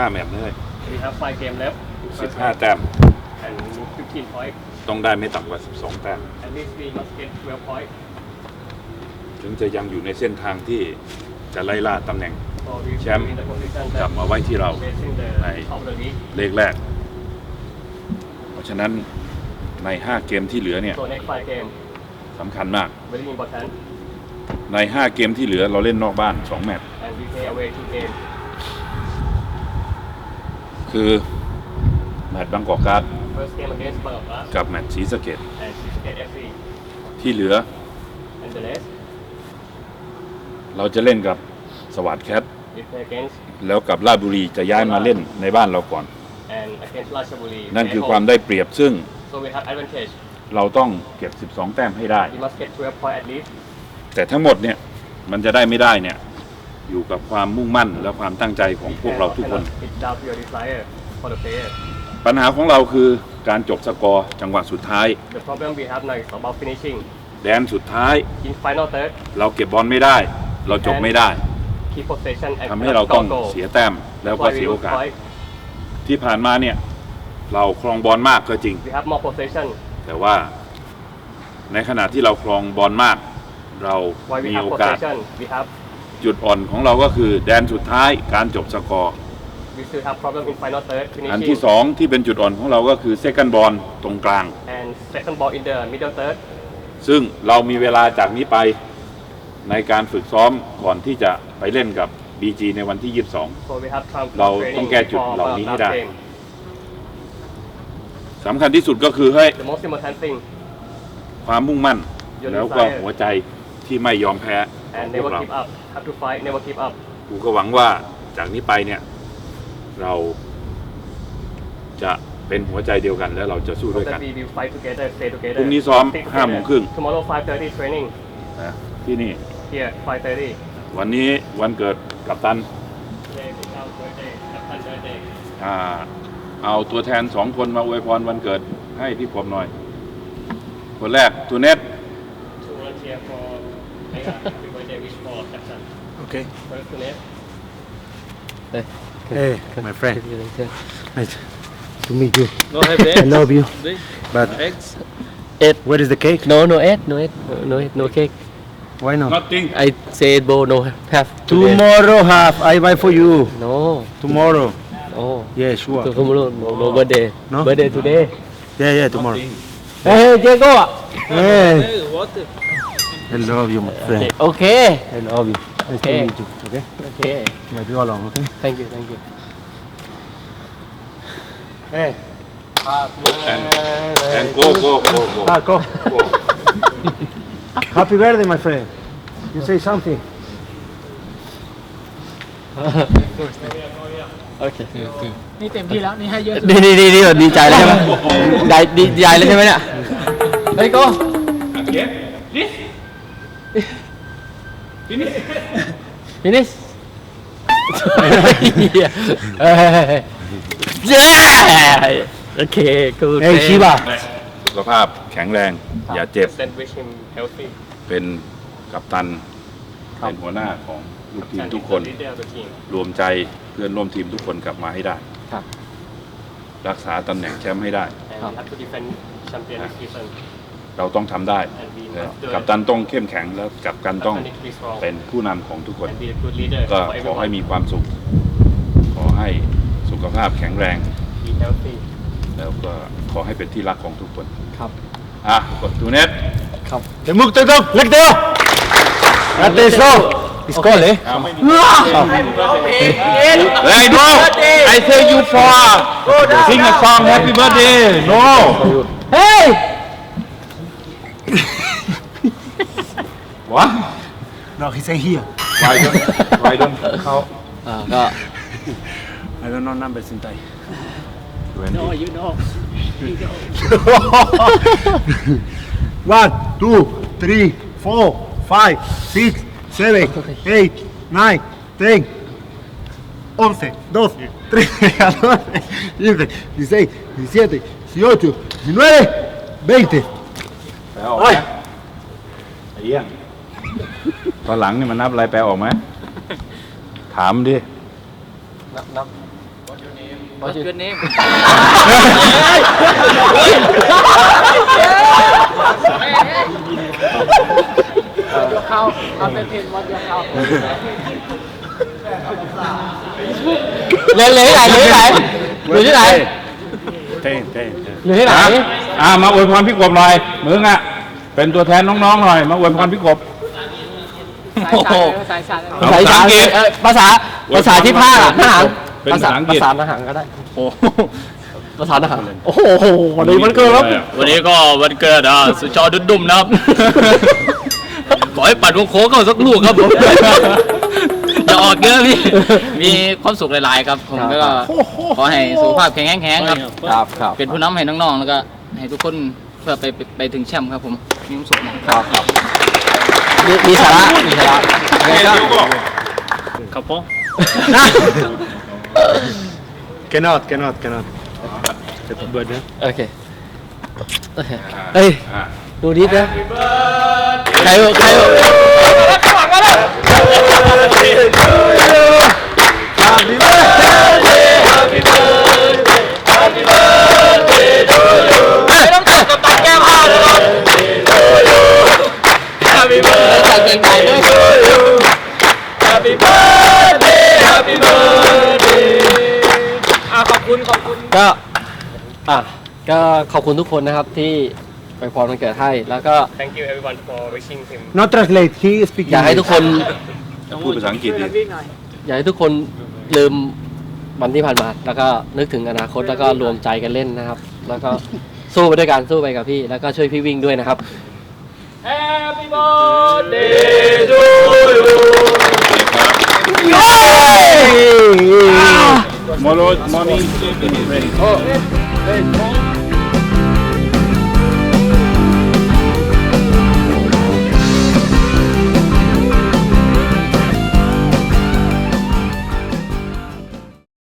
อีก5แมตช์เลย We have five game left. in first 15แต้ม and we need 15 points. ต้องได้ไม่ต่ำกว่า12แต้ม At least we must get 12 points. ถึงจะยังอยู่ในเส้นทางที่จะไล่ล่าตำแหน่ง So we will Champ. be in the position กลับ that มาไว้ที่เรา facing the Này. top of the league. เลขแรก เพราะฉะนั้นใน 5 เกมที่เหลือเนี่ย So next five game, สำคัญมาก very important. ใน 5 เกมที่เหลือเราเล่นนอกบ้าน 2 แมตช์ And we play away two games. คือ แมตช์บางกอกการ์ด First game against Bangkok กับแมตช์ศรีสะเกด and Sisket FC. ที่เหลือ And the rest, เราจะเล่นกับสวัสดแคท we play against แล้วกับราชบุรีจะย้ายมาเล่นในบ้านเราก่อน and against Ratchaburi. นั่น at คือ home. ความได้เปรียบซึ่ง So we have advantage. เราต้องเก็บ 12 แต้มให้ได้ We must get 12 points at least. แต่ทั้งหมดเนี่ยมันจะได้ไม่ได้เนี่ย อยู่กับความมุ่งมั่นและความตั้งใจของพวกเราทุกคน It's down to your desire for the player. ปัญหาของเราคือการจบสกอร์จังหวะสุดท้าย The problem we have now is about finishing. แดนสุดท้าย In final third, เราเก็บบอลไม่ได้ เราจบไม่ได้ keep possession and ทำให้เราต้อง goal. เสียแต้มแล้วก็ Why we เสียโอ lose กาส point? ที่ผ่านมาเนี่ย เราครองบอลมากก็จริง We have more possession. แต่ว่า ในขณะที่เราครองบอลมาก เรา Why we มี have โอกาส possession? We have จุดอ่อนของเราก็คือแดนสุดท้ายการจบสกอร์ we still have problem in final third อันที่ finishing สองที่เป็นจุดอ่อนของเราก็คือเซคันบอลตรงกลาง and second ball in the middle third. ซึ่งเรามีเวลาจากนี้ไปในการฝึกซ้อมก่อนที่จะไปเล่นกับ BG ในวันที่ 22 So we have time เรา for ต้อง training แก้จุด before เหล่านี้ให้ last ได้ game. สำคัญที่สุดก็คือให้ The most important thing ความมุ่งมั่น Your แล้วก็ desire หัวใจที่ไม่ยอมแพ้ขอ and งพว never กเรา give up. Have to fight, never give up. กูก็หวังว่าจากนี้ไปเนี่ย เราจะเป็นหัวใจเดียวกันและเราจะสู้ด้วย Hope กั that น we will fight together, stay together. พรุ่งนี้ซ้อม stick ห้าโมงครึ่ง together. Tomorrow 5:30 training นะที่นี่ here 5:30. วันนี้วันเกิดกับตัน Today is our birthday. Happy birthday. อ่า เอาตัวแทนสองคนมาอวยพรวันเกิดให้พี่ผมหน่อย คนแรกตูเน็ต To volunteer for happy birthday for Jackson. Okay. First to name. Hey, my friend. Nice to meet you. No have I eggs. love you. But eggs. where is the cake? No, no egg, no egg, no, no egg, no cake. Why not? nothing I said, bo, no have. today. Tomorrow half. I buy for you. No, Tomorrow. Oh. Yeah, sure. Tomorrow, no, no birthday. No? Birthday today. Yeah, yeah, tomorrow. Hey, Diego. Hey, What? I love you, my friend. Okay. I love you. Nice Okay. to meet you. Okay. Okay. Might be along. Okay. Thank you, thank you. Hey. and and go go go go Ah, go. go Happy birthday, my friend. You say something. Okay. นี่เต็มที่แล้ว นี่ให้เยอะสุด ดีดีดีดีดีใจแล้วใช่ไหมได้ดีใจแล้วใช่ไหมเนี่ยเฮ้ยโ ก้ again finish เฮ้ยเย้โอเค good Hey, Shiba. สุขภาพแข็งแรง อย่าเจ็บ Then wish him healthy. เป็นกัปตัน เป็นหัวหน้าของลูกทีม And ทุก he's คน the leader of the team. รวมใจเพื่อนร่วมทีมทุกคนกลับมาให้ได้ ครับ รักษาตำแหน่งแชมป์ให้ได้ And we have to defend champion this season. เราต้องทำได้ And we นะ must do กัป it. ตันต้องเข้มแข็งแล้วกับกันต้อง Captain need to be strong เป็นผู้นำของทุกคน and be a good leader ก็ for ขอให้ everyone. มีความสุข ขอให้สุขภาพแข็งแรง Be healthy. แล้วก็ขอให้เป็นที่รักของทุกคนครับอะกดตูเน็ต The move to go. Let go. Atenção. Escolhe. eh? Hey no I say you for sing a song happy birthday no Hey What? No, he said here. Why don't Why don't เขา อ่าก็ ah, I don't know numbers in Thai. No, you know. You know. One, two, three, four, five, six, seven, eight, nine, ten, once, doce, trece, ตอนหลังนี่มันนับอะไรแปลออกไหม ถามดิ นับนับ What's your name ยกเข้าเอาเต็มเต็มวัดยกเข้าเรียนเรียนที่ไหนเรียนที่ไหนเรียนที่ไหนเต้นเต้นเรียนที่ไหนนะอ่ามาอวยพรพี่กบหน่อยมึงอะเป็นตัวแทนน้องๆหน่อย มาอวยพรพี่กบ สายสายสายเอาภาษาภาษาอังกฤษเอ่อภาษาภาษาที่ภาคอะทหารเป็นภาษาอังกฤษ ภาษาทหารก็ได้โอ้โหภาษาทหารโอ้โหวันนี้มันเกิดครับวันนี้ก็วันเกิดอะสุดจอดุมๆนะครับ ขอให้ปัดวงโค้งเข้าสักลูกครับผม อย่าออกเยอะพี่ มีความสุขหลาย ๆ ครับ ผมก็ขอให้สุขภาพแข็งแรงๆครับ ครับครับเป็นผู้นำให้น้อง ๆ แล้วก็ให้ทุกคนเพื่อไปไปไปถึงแชมป์ครับผม มีความสุขมาก ครับครับ มีมีสาระมีสาระไงก็ครับผม cannot cannot cannot เบิร์ดนะโอเค โอเค เฮ้ยอะดูนิดนะใค ก็ขอบคุณทุกคนนะครับที่ไปพรวันเกิดให้ แล้วก็ Thank you everyone for wishing him not translate he speak อยากให้ทุกคน พูดภาษาอังกฤษดิวิ่งหน่อยอยากให้ทุกคนลืมวันที่ผ่านมา แล้วก็นึกถึงอนาคตแล้วก็รวมใจกันเล่นนะครับ แล้วก็สู้ไปด้วยกันสู้ไปกับพี่ แล้วก็ช่วยพี่วิ่งด้วยนะครับ Happy birthday โมโลมอนี่ oh